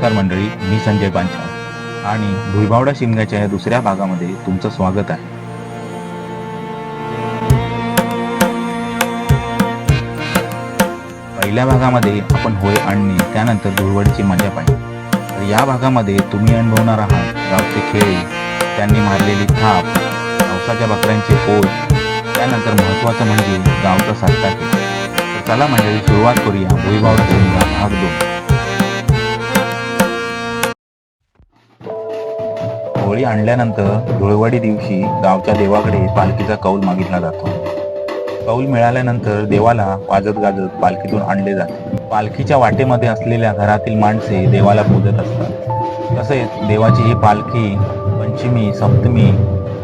नमस्कार मंडळी मी संजय पांचाळ. आणि भुईबावडा शिमग्याच्या या दुसऱ्या भागामध्ये तुमचं स्वागत आहे. पहिल्या भागामध्ये आपण होय आणणे त्यानंतर धुळवडीची मजा पाहिली. तर या भागामध्ये तुम्ही अनुभवणार आहात गावचे खेळ त्यांनी मारलेली थाप पावसाच्या बकऱ्यांचे पोट त्यानंतर महत्त्वाचं म्हणजे गावचा सत्ता चला मंडळी सुरुवात करूया भुईबावडा शिमगा भाग दोन. होळी आणल्यानंतर धुळवडी दिवशी गावच्या देवाकडे पालखीचा कौल मागितला जातो. कौल मिळाल्यानंतर देवाला वाजत गाजत पालखीतून आणले जाते. पालखीच्या वाटेमध्ये असलेल्या घरातील माणसे देवाला पूजत असतात. तसेच देवाची ही पालखी पंचमी सप्तमी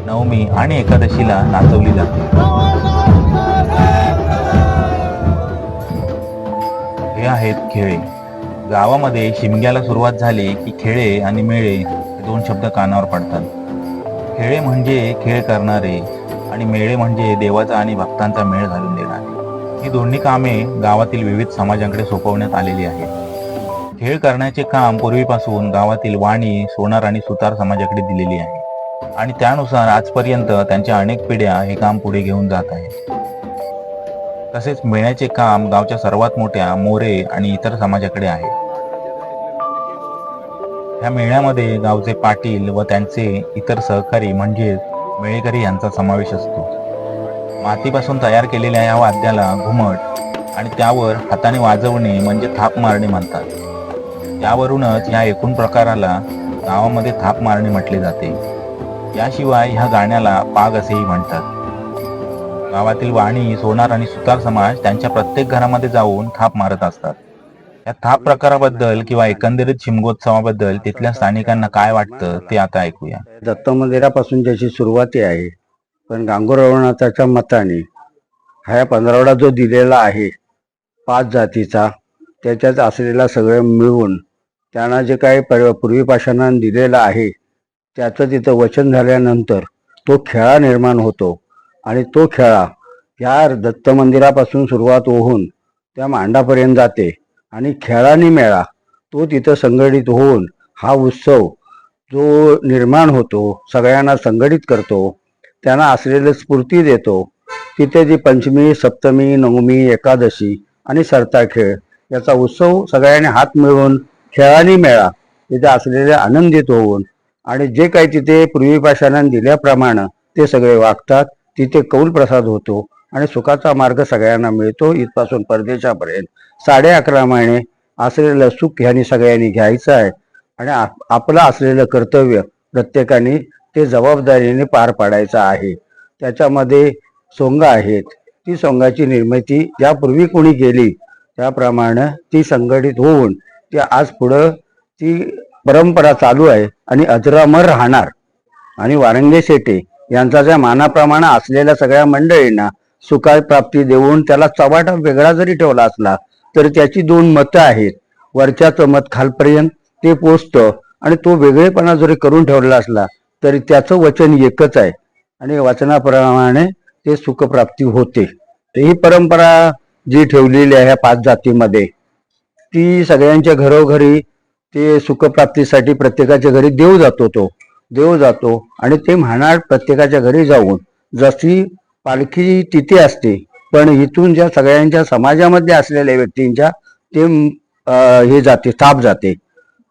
नवमी आणि एकादशीला नाचवली जाते. हे आहेत खेळे. गावामध्ये शिमग्याला सुरुवात झाली की खेळे आणि मेळे दोन शब्द कानावर पडतात. खेळे म्हणजे खेळ करणारे आणि मेळे म्हणजे देवाचा आणि भक्तांचा मेळ घालून देणारे. ही दोन्ही कामे गावातील विविध समाजांकडे सोपवण्यात आलेली आहेत. खेळ करण्याचे काम पूर्वीपासून गावातील वाणी सोनार आणि सुतार समाजाकडे दिलेली आहे. आणि त्यानुसार आजपर्यंत त्यांच्या अनेक पिढ्या हे काम पुढे घेऊन जात आहेत. तसेच मेळ्याचे काम गावच्या सर्वात मोठ्या मोरे आणि इतर समाजाकडे आहे. या मेळ्यामध्ये गावचे पाटील व त्यांचे इतर सहकारी म्हणजेच मेळेकरी यांचा समावेश असतो. मातीपासून तयार केलेल्या या वाद्याला घुमट आणि त्यावर हाताने वाजवणे म्हणजे थाप मारणे म्हणतात. त्यावरूनच या एकूण प्रकाराला गावामध्ये थाप मारणे म्हटले जाते. याशिवाय ह्या गाण्याला पाग असेही म्हणतात. गावातील वाणी सोनार आणि सुतार समाज त्यांच्या प्रत्येक घरामध्ये जाऊन थाप मारत असतात. या थाप प्रकाराबद्दल किंवा एकंदरीत शिमगोत्सवाबद्दल तिथल्या स्थानिकांना काय वाटतं ते आता ऐकूया. दत्त मंदिरापासून ज्याची सुरुवाती आहे पण गांगुरवणाच्या मताने हा पंधरावडा जो दिलेला आहे पाच जातीचा त्याच्यात असलेला सगळं मिळून त्यांना जे काही पर पूर्वीपाषाणानं दिलेलं आहे त्याचं तिथं वचन झाल्यानंतर तो खेळा निर्माण होतो. आणि तो खेळा ह्या दत्त मंदिरापासून सुरुवात होऊन त्या मांडापर्यंत जाते. आणि खेळानी मेळा तो तिथं संघटित होऊन हा उत्सव जो निर्माण होतो सगळ्यांना संघटित करतो त्यांना असलेलं स्फूर्ती देतो तिथे जी पंचमी सप्तमी नवमी एकादशी आणि सरता खेळ याचा उत्सव सगळ्यांनी हात मिळवून खेळानी मेळा तिथे असलेले आनंदित होऊन. आणि जे काही तिथे पूर्वीपाषाणानं दिल्याप्रमाणे ते सगळे वागतात तिथे कौल प्रसाद होतो आणि सुखाचा मार्ग सगळ्यांना मिळतो इथपासून परदेशापर्यंत. साडे अकरा महिने असलेलं सुख ह्यानी सगळ्यांनी घ्यायचं आहे. आणि आप- आपलं असलेलं कर्तव्य प्रत्येकाने ते जबाबदारीने पार पाडायचं आहे. त्याच्यामध्ये सोंग आहेत. ती सोंगाची निर्मिती ज्यापूर्वी कोणी केली त्याप्रमाणे ती संघटित होऊन ती आज पुढं ती परंपरा चालू आहे आणि अजरामर राहणार. आणि वारंगे शेटे यांचा ज्या मानाप्रमाणे असलेल्या सगळ्या मंडळींना सुखाय प्राप्ती देऊन त्याला चवाटा वेगळा जरी ठेवला असला तर त्याची दोन मतं आहेत. वरच्याचं मत खालपर्यंत ते पोचतं आणि तो वेगळेपणा जरी करून ठेवलेला असला तरी त्याचं वचन एकच आहे. आणि वचनाप्रमाणे ते सुखप्राप्ती होते. तर ही परंपरा जी ठेवलेली आहे ह्या पाच जातीमध्ये ती सगळ्यांच्या घरोघरी ते सुखप्राप्तीसाठी प्रत्येकाच्या घरी देव जातो तो. देव जातो आणि ते म्हणाल प्रत्येकाच्या घरी जाऊन जशी पालखी तिथे असते पण इथून ज्या सगळ्यांच्या समाजामध्ये असलेल्या व्यक्तींच्या ते हे जाते थाप जाते.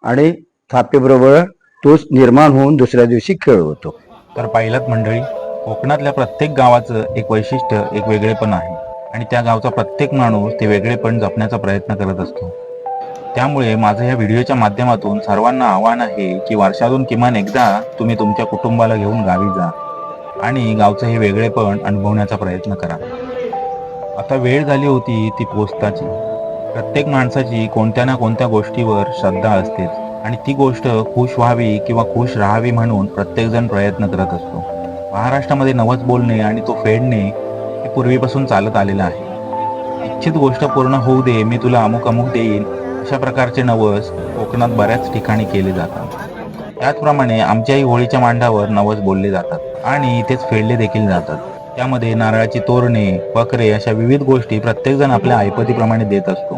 आणि थापेबरोबर तोच निर्माण होऊन दुसऱ्या दिवशी खेळ होतो. तर पाहिलं मंडळी कोकणातल्या प्रत्येक गावाचं एक वैशिष्ट्य एक वेगळेपण आहे. आणि त्या गावचा प्रत्येक माणूस ते वेगळेपण जपण्याचा प्रयत्न करत असतो. त्यामुळे माझं या व्हिडिओच्या माध्यमातून सर्वांना आव्हान आहे की वर्षातून किमान एकदा तुम्ही तुमच्या कुटुंबाला घेऊन गावी जा. आणि गावचं हे वेगळेपण अनुभवण्याचा प्रयत्न करा. आता वेळ झाली होती ती पोचताची प्रत्येक माणसाची कोणत्या ना कोणत्या गोष्टीवर श्रद्धा असतेच. आणि ती गोष्ट खुश व्हावी किंवा खुश राहावी म्हणून प्रत्येकजण प्रयत्न करत असतो. महाराष्ट्रामध्ये नवस बोलणे आणि तो फेडणे हे पूर्वीपासून चालत आलेलं आहे. इच्छित गोष्ट पूर्ण होऊ दे मी तुला अमुक अमुक देईन. अशा प्रकारचे नवस कोकणात बऱ्याच ठिकाणी केले जातात. त्याचप्रमाणे आमच्याही होळीच्या मांडावर नवस बोलले जातात. आणि तेच फेडले देखील जातात. त्यामध्ये नारळाची तोरणे बकरे अशा विविध गोष्टी प्रत्येकजण आपल्या ऐपतीप्रमाणे देत असतो.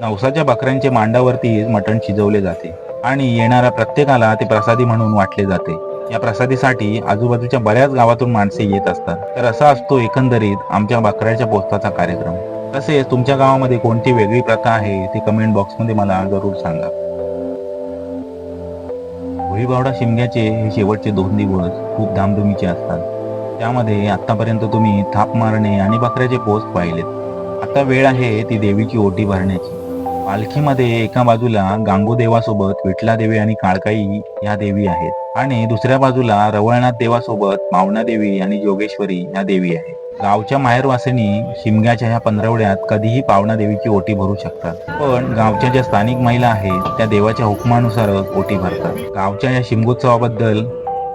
नवसाच्या बकऱ्यांचे मांडावरती मटण शिजवले जाते आणि येणाऱ्या प्रत्येकाला ते प्रसादी म्हणून वाटले जाते. या प्रसादीसाठी आजूबाजूच्या बऱ्याच गावातून माणसे येत असतात. तर असा असतो एकंदरीत आमच्या बकऱ्याच्या पोस्ताचा कार्यक्रम. तसेच तुमच्या गावामध्ये कोणती वेगळी प्रथा आहे ती कमेंट बॉक्समध्ये मला जरूर सांगा. भुईबावडा शिमग्याचे हे शेवटचे दोन दिवस खूप धामधुमीचे असतात. त्यामध्ये आतापर्यंत तुम्ही थाप मारणे आणि बकऱ्याचे पोस्ट पाहिलेत. आता वेळ आहे ती देवीची ओटी भरण्याची. पालखीमध्ये एका बाजूला गांगू देवासोबत विठला देवी आणि काळकाई या देवी आहेत. आणि दुसऱ्या बाजूला रवळनाथ देवासोबत पावना देवी आणि जोगेश्वरी या देवी आहेत. गावच्या माहेरवासिनी शिमग्याच्या ह्या पंधरवड्यात कधीही पावना देवीची ओटी भरू शकतात. पण गावच्या ज्या स्थानिक महिला आहेत त्या देवाच्या हुकमानुसारच ओटी भरतात. गावच्या या शिमगोत्सवाबद्दल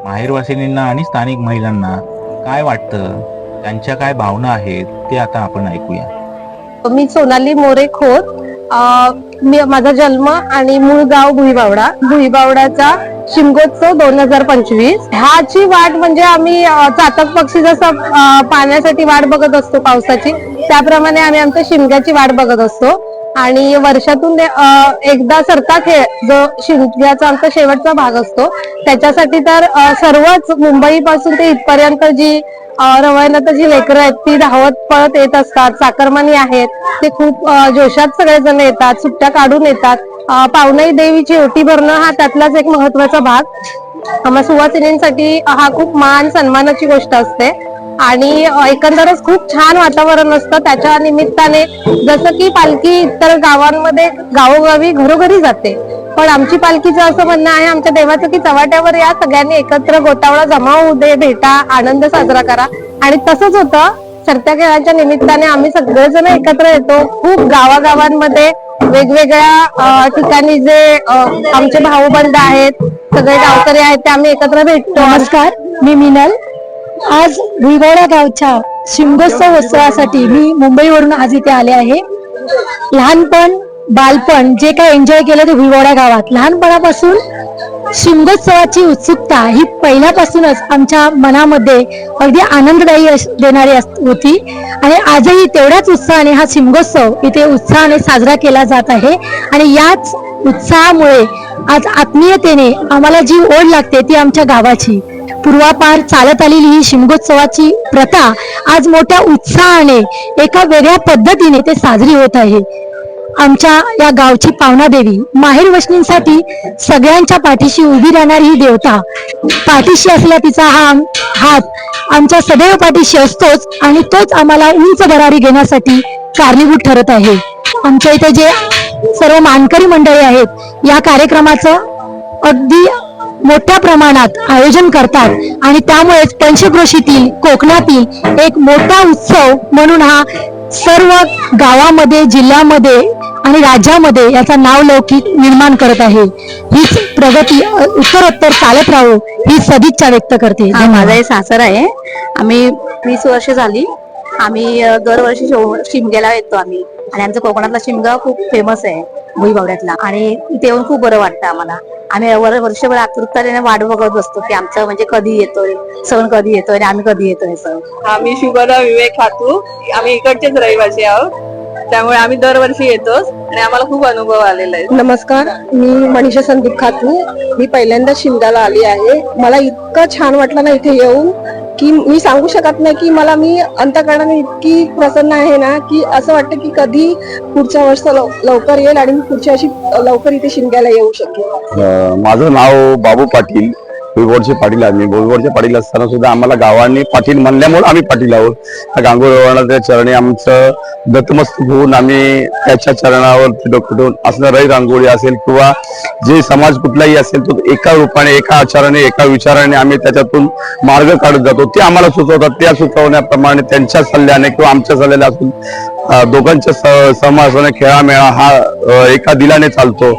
माहेरवासिनींना आणि स्थानिक महिलांना काय वाटतं? त्यांच्या काय भावना आहेत ते आता आपण ऐकूया. मी सोनाली मोरे खोत. मी माझा जन्म आणि मूळ गाव भुईबावडा. भुईबावडाचा शिमगोत्सव दोन हजार पंचवीस. ह्याची वाट म्हणजे आम्ही चातक पक्षी जसं पाण्यासाठी वाट बघत असतो पावसाची त्याप्रमाणे आम्ही आमच्या शिमग्याची वाट बघत असतो. आणि वर्षातून एकदा सरता खेळ जो शिमग्याचा आमचा शेवटचा भाग असतो त्याच्यासाठी तर सर्वच मुंबईपासून ते इथपर्यंत जी रवायनात जी लेकरं आहेत ती धावत पळत येत असतात. चाकरमानी आहेत. ते खूप जोशात सगळेजण येतात सुट्ट्या काढून येतात. पावनाई देवीची ओटी भरणं हा त्यातलाच एक महत्त्वाचा भाग. आम्हा सुवासिनींसाठी हा खूप मान सन्मानाची गोष्ट असते. आणि एकंदरच खूप छान वातावरण असतं. त्याच्या निमित्ताने जसं की पालखी इतर गावांमध्ये गावोगावी घरोघरी जाते. पण आमची पालखीचं असं म्हणणं आहे आमच्या देवाचं की चव्हाट्यावर या सगळ्यांनी एकत्र गोतावळा जमा होऊ दे भेटा आनंद साजरा करा. आणि तसंच होतं सरत्या खेळाच्या निमित्ताने आम्ही सगळेजण एकत्र येतो. खूप गावागावांमध्ये वेगवेगळ्या ठिकाणी जे आमचे भाऊबंद आहेत सगळे गावकरी आहेत ते आम्ही एकत्र भेटतो. नमस्कार मी मिनल. आज भुईगोडा गावच्या शिमगोत्सव उत्सवासाठी मी मुंबईवरून आज इथे आले आहे. लहानपण बालपण जे काय एन्जॉय केलं ते भुईगोडा गावात. लहानपणापासून शिमगोत्सवाची उत्सुकता ही पहिल्यापासूनच आमच्या मनामध्ये अगदी आनंददायी देणारी अस- होती. आणि आजही तेवढ्याच उत्साहाने हा शिमगोत्सव इथे उत्साहाने साजरा केला जात आहे. आणि याच उत्साहामुळे आज आत्मीयतेने आम्हाला जी ओढ लागते ती आमच्या गावाची. पूर्वापार चालत आलेली ही शिमगोत्सवाची प्रथा आज मोठ्या उत्साहाने एका वेगळ्या पद्धतीने ते साजरी होत आहे. आमच्या या गावची पावना देवी माहेर वशनींसाठी सगळ्यांच्या पाठीशी उभी राहणारी ही देवता. पाठीशी असल्या तिचा हा हात आमच्या सदैव पाठीशी असतोच आणि तोच आम्हाला उंच भरारी घेण्यासाठी कारणीभूत ठरत आहे. आमच्या इथे जे सर्व मानकरी मंडळी आहेत या कार्यक्रमाचं अगदी मोठ्या प्रमाणात आयोजन करतात. आणि त्यामुळेच पंचक्रोशीतील कोकणातील एक मोठा उत्सव म्हणून हा सर्व गावामध्ये जिल्ह्यामध्ये आणि राज्यामध्ये याचा नावलौकिक निर्माण करत आहे. हीच प्रगती उत्तरोत्तर चालत राहू ही सदिच्छा व्यक्त करते. माझा हे सासर आहे. आम्ही वीस वर्ष झाली. आम्ही दरवर्षी शिमग्याला येतो आम्ही. आणि आमचा कोकणातला शिमगा खूप फेमस आहे भुईबावड्यातला आणि इथे येऊन खूप बरं वाटतं आम्हाला. आम्ही वर- वर्षभर आतुरताने वाट बघत बसतो की आमचं म्हणजे कधी येतोय सण कधी येतोय आणि आम्ही कधी येतोय सण. आम्ही शुभदा विवेक खातू. आम्ही इकडचेच रहिवासी आहोत. त्यामुळे आम्ही दरवर्षी येतोच आणि आम्हाला खूप अनुभव आलेला आहे. नमस्कार मी मनीषा संदीप खातू. मी पहिल्यांदा शिमग्याला आली आहे. मला इतकं छान वाटलं ना इथे येऊन. की मी सांगू शकत नाही की मला मी अंतकरणाने इतकी प्रसन्न आहे ना की असं वाटतं की कधी पुढच्या वर्ष लव- लवकर येईल आणि मी पुढच्या वर्षी लवकर इथे शिमग्याला येऊ शकेल माझं नाव बाबू पाटील. भुईगोडचे पाटील आम्ही भुईगोडचे पाटील असताना सुद्धा आम्हाला गावांनी पाटील म्हणल्यामुळे आम्ही पाटील आहोत. त्या गांगोरवाणाच्या चरणी आमचं दत्तमस्तक होऊन आम्ही त्याच्या चरणावर फिटून असणारी रांगोळी असेल किंवा जे समाज कुठलाही असेल तो एका रूपाने एका आचाराने एका विचाराने आम्ही त्याच्यातून मार्ग काढत जातो. ते आम्हाला सुचवतात. त्या सुचवण्याप्रमाणे त्यांच्या सल्ल्याने किंवा आमच्या सल्ल्याने असून दोघांच्या स- समासाने खेळामेळा हा एका दिलाने चालतो.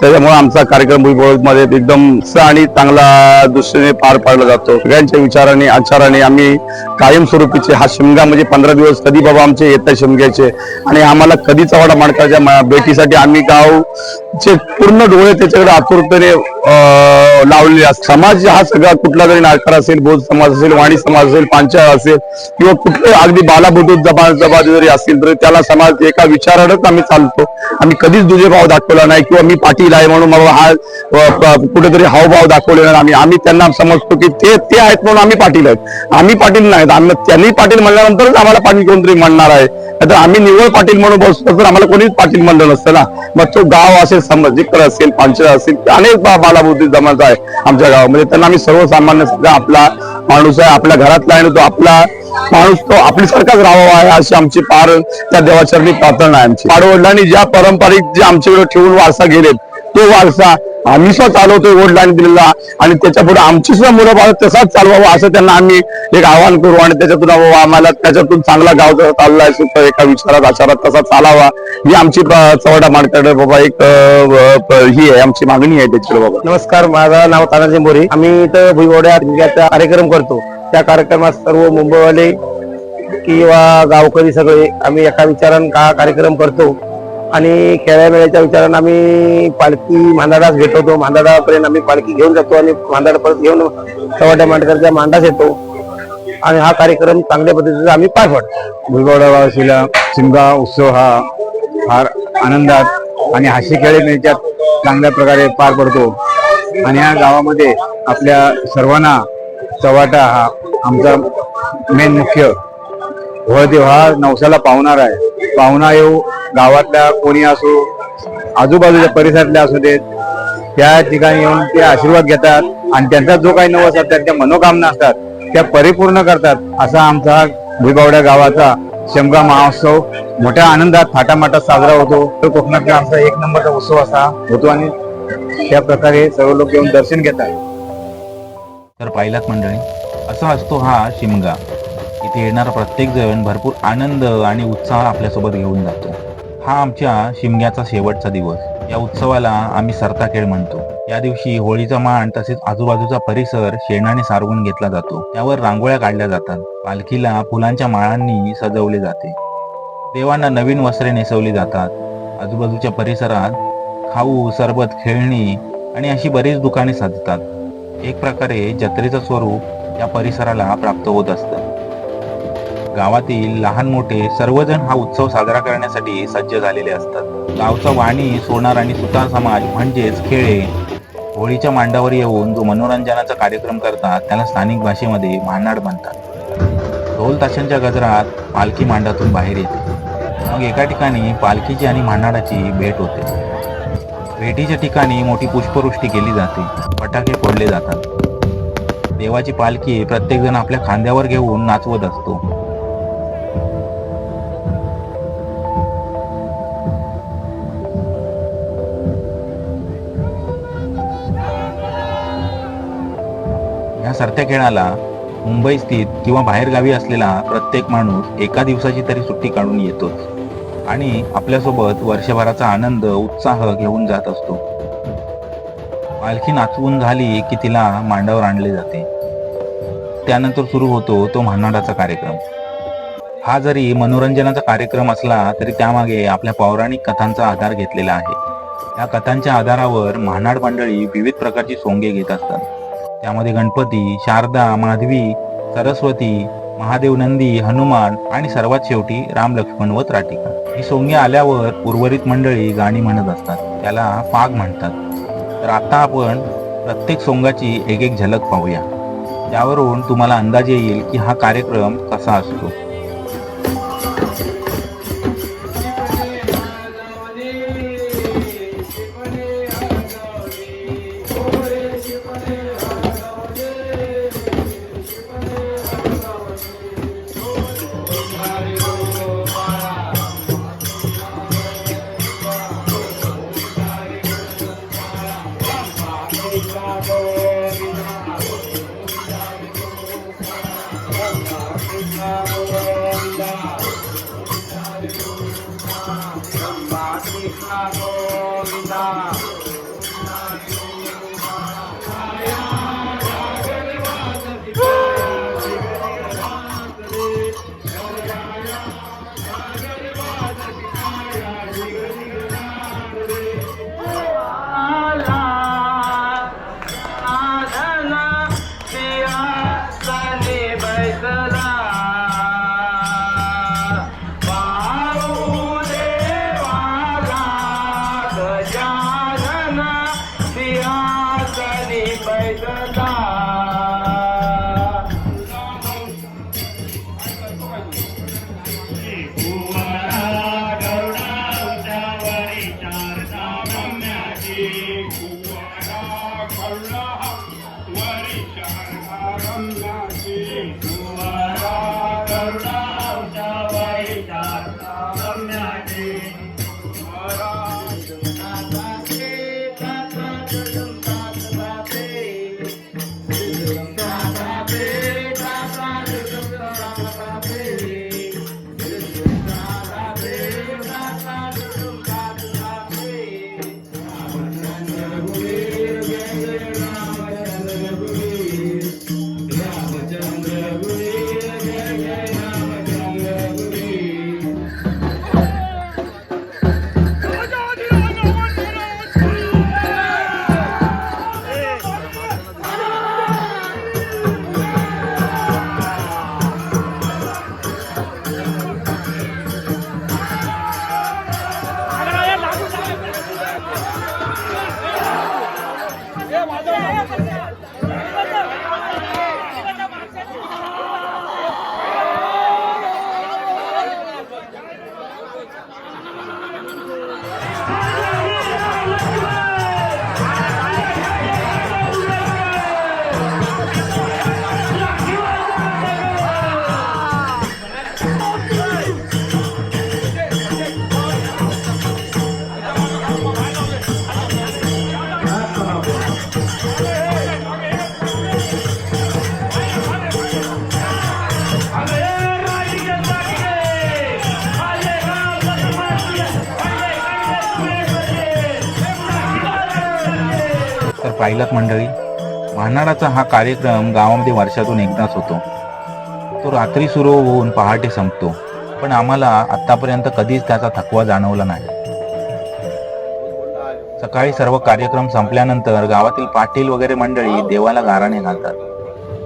त्याच्यामुळे आमचा कार्यक्रममध्ये एकदम स आणि चांगला दृष्टीने पार पाडला जातो. सगळ्यांच्या विचाराने आचाराने आम्ही कायमस्वरूपीचे हा शिमगा म्हणजे पंधरा दिवस कधी बाबा आमचे येतात शिमग्याचे. आणि आम्हाला कधी चव्हाडा माणकाच्या भेटीसाठी आम्ही गावचे पूर्ण डोळे त्याच्याकडे आतुरतेने लावलेले असतात. समाज हा सगळा कुठला जरी नाकार असेल भोज समाज असेल वाणी समाज असेल पांचाळ असेल किंवा कुठले अगदी बालाबुद्ध जबा जबाबदारी जरी असतील तर त्याला समाज एका विचारानंच आम्ही चालतो. आम्ही कधीच दुजेभाव दाखवला नाही किंवा मी पाटील आहे म्हणून मला हा कुठेतरी हावभाव दाखवले नाही. आम्ही त्यांना समजतो की ते ते आहेत म्हणून आम्ही पाटील आहेत. आम्ही पाटील नाहीत आम्ही त्यांनी पाटील म्हणल्यानंतरच आम्हाला पाटील कोणतरी म्हणणार आहे. तर आम्ही निवड पाटील म्हणून बसतो तर आम्हाला कोणीच पाटील म्हणलं नसतं ना. मग तो गाव असेल समजिकर असेल पांचळ असेल अनेक बालाभूती बालाबुद्धी जमाचा आहे आमच्या गावामध्ये. त्यांना आम्ही सर्वसामान्य सुद्धा आपला माणूस आहे आपल्या घरातला आहे तो आपला माणूस तो आपल्यासारखाच राहावा आहे अशी आमची पार त्या देवाचरणी प्रार्थना आहे आमची. पाडवडिलांनी ज्या पारंपरिक जे आमच्याकडे ठेवून वारसा गेलेत तो वारसा आम्ही सुद्धा चालवतोय वडिलांनी दिलेला. आणि त्याच्या पुढे आमची सुद्धा मुलं बाळ तसाच चालवावं असं त्यांना आम्ही एक आव्हान करू. आणि त्याच्यातून आम्हाला त्याच्यातून चांगला गाव जर चाललाय सुद्धा एका विचारात आचारात तसा चालावा. ही आमची चवडा मार्केट बाबा एक ही आहे. आमची मागणी आहे त्याच्याकडे बाबा. नमस्कार माझं नाव तानाजी मोरे. आम्ही इथं भुईवड्या कार्यक्रम करतो. त्या कार्यक्रमात सर्व मुंबईवाले किंवा गावकरी सगळे आम्ही एका विचारानं का कार्यक्रम करतो? आणि खेळामेळ्याच्या विचारानं आम्ही पालखी मांदाडाच भेटवतो मांदाडापर्यंत आम्ही पालखी घेऊन जातो आणि मांदाडा परत घेऊन चव्हाट्या मांडकरच्या मांडास येतो. आणि हा कार्यक्रम चांगल्या पद्धतीचा आम्ही पार पाडतो. भुलगावडावासीला शिमगा उत्सव हा फार आनंदात आणि हाशी खेळीमेळीच्यात चांगल्या प्रकारे पार पडतो. आणि या गावामध्ये आपल्या सर्वांना चव्हाटा हा आमचा मेन मुख्य. होळदेव हा नवसाला पावणार आहे. पाहुणा येऊ गावातल्या कोणी असो आजूबाजूच्या परिसरातल्या असू देत त्या ठिकाणी येऊन ते आशीर्वाद घेतात आणि त्यांचा जो काही नवस असतात त्यांच्या मनोकामना असतात त्या परिपूर्ण करतात असा आमचा भुईबावड्या गावाचा शमगा महोत्सव मोठ्या आनंदात थाटामाटात साजरा होतो. तो कोकणातला आमचा एक नंबरचा उत्सव असा होतो आणि त्या प्रकारे सर्व लोक येऊन दर्शन घेतात. तर पाहिलात मंडळी असा असतो हा शिमगा. इथे येणारा प्रत्येक जण भरपूर आनंद आणि उत्साह आपल्यासोबत घेऊन जातो. हा आमच्या शिमग्याचा शेवटचा दिवस. या उत्सवाला आम्ही सरताखेळ म्हणतो. या दिवशी होळीचा मान तसेच आजूबाजूचा परिसर शेणाने सारवून घेतला जातो. त्यावर रांगोळ्या काढल्या जातात. पालखीला फुलांच्या माळांनी सजवले जाते. देवांना नवीन वस्त्रे नेसवली जातात. आजूबाजूच्या परिसरात खाऊ सरबत खेळणी आणि अशी बरीच दुकाने सजतात. एक प्रकारे जत्रेचं स्वरूप या परिसराला प्राप्त होत असतं. गावातील लहान मोठे सर्वजण हा उत्सव साजरा करण्यासाठी सज्ज झालेले असतात. गावचा वाणी सोनार आणि सुतार समाज म्हणजेच खेळे. होळीच्या मांडावर येऊन जो मनोरंजनाचा कार्यक्रम करतात त्याला स्थानिक भाषेमध्ये मानाड म्हणतात. ढोल ताशांच्या गजरात पालखी मांडातून बाहेर येते. मग एका ठिकाणी पालखीची आणि मांडाडाची भेट होते. भेटीच्या ठिकाणी मोठी पुष्पवृष्टी केली जाते. फटाके फोडले जातात. देवाची पालखी प्रत्येकजण आपल्या खांद्यावर घेऊन नाचवत असतो. ह्या सरत्या खेळाला मुंबई स्थित किंवा बाहेरगावी असलेला प्रत्येक माणूस एका दिवसाची तरी सुट्टी काढून येतोच. आणि आपल्यासोबत वर्षभराचा आनंद उत्साह घेऊन जात असतो. पालखी नाचवून झाली की तिला मांडावर आणले जाते. त्यानंतर सुरू होतो तो म्हानाडाचा कार्यक्रम. हा जरी मनोरंजनाचा कार्यक्रम असला तरी त्यामागे आपल्या पौराणिक कथांचा आधार घेतलेला आहे. या कथांच्या आधारावर म्हानाड मंडळी विविध प्रकारची सोंगे घेत असतात. त्यामध्ये गणपती शारदा माधवी सरस्वती महादेव नंदी हनुमान आणि सर्वात शेवटी राम लक्ष्मण व त्राटिका. ही सोंगे आल्यावर उर्वरित मंडळी गाणी म्हणत असतात. त्याला फाग म्हणतात. तर आता आपण प्रत्येक सोंगाची एक एक झलक पाहूया. त्यावरून तुम्हाला अंदाज येईल की हा कार्यक्रम कसा असतो. Krishna पाहिलात मंडळी वाहनाराचा हा कार्यक्रम गावामध्ये वर्षातून एकदाच होतो. तो रात्री सुरू होऊन पहाटे संपतो पण आम्हाला आतापर्यंत कधीच त्याचा थकवा जाणवला नाही. सकाळी सर्व कार्यक्रम संपल्यानंतर गावातील पाटील वगैरे मंडळी देवाला गाराणे घालतात.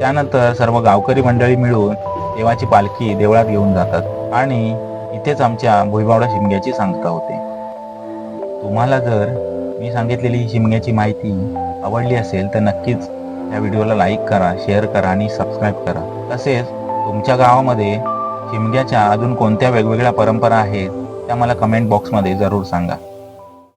त्यानंतर सर्व गावकरी मंडळी मिळून देवाची पालखी देवळात घेऊन जातात आणि इथेच आमच्या भुईबावडा शिमग्याची सांगता होते. तुम्हाला जर मी सांगितलेली ही शिमग्याची माहिती आवडली असेल तर नक्कीच या व्हिडिओला लाईक करा शेअर करा आणि सबस्क्राईब करा. तसेच तुमच्या गावामध्ये शिमग्याच्या अजून कोणत्या वेगवेगळ्या परंपरा आहेत त्या मला कमेंट बॉक्समध्ये जरूर सांगा.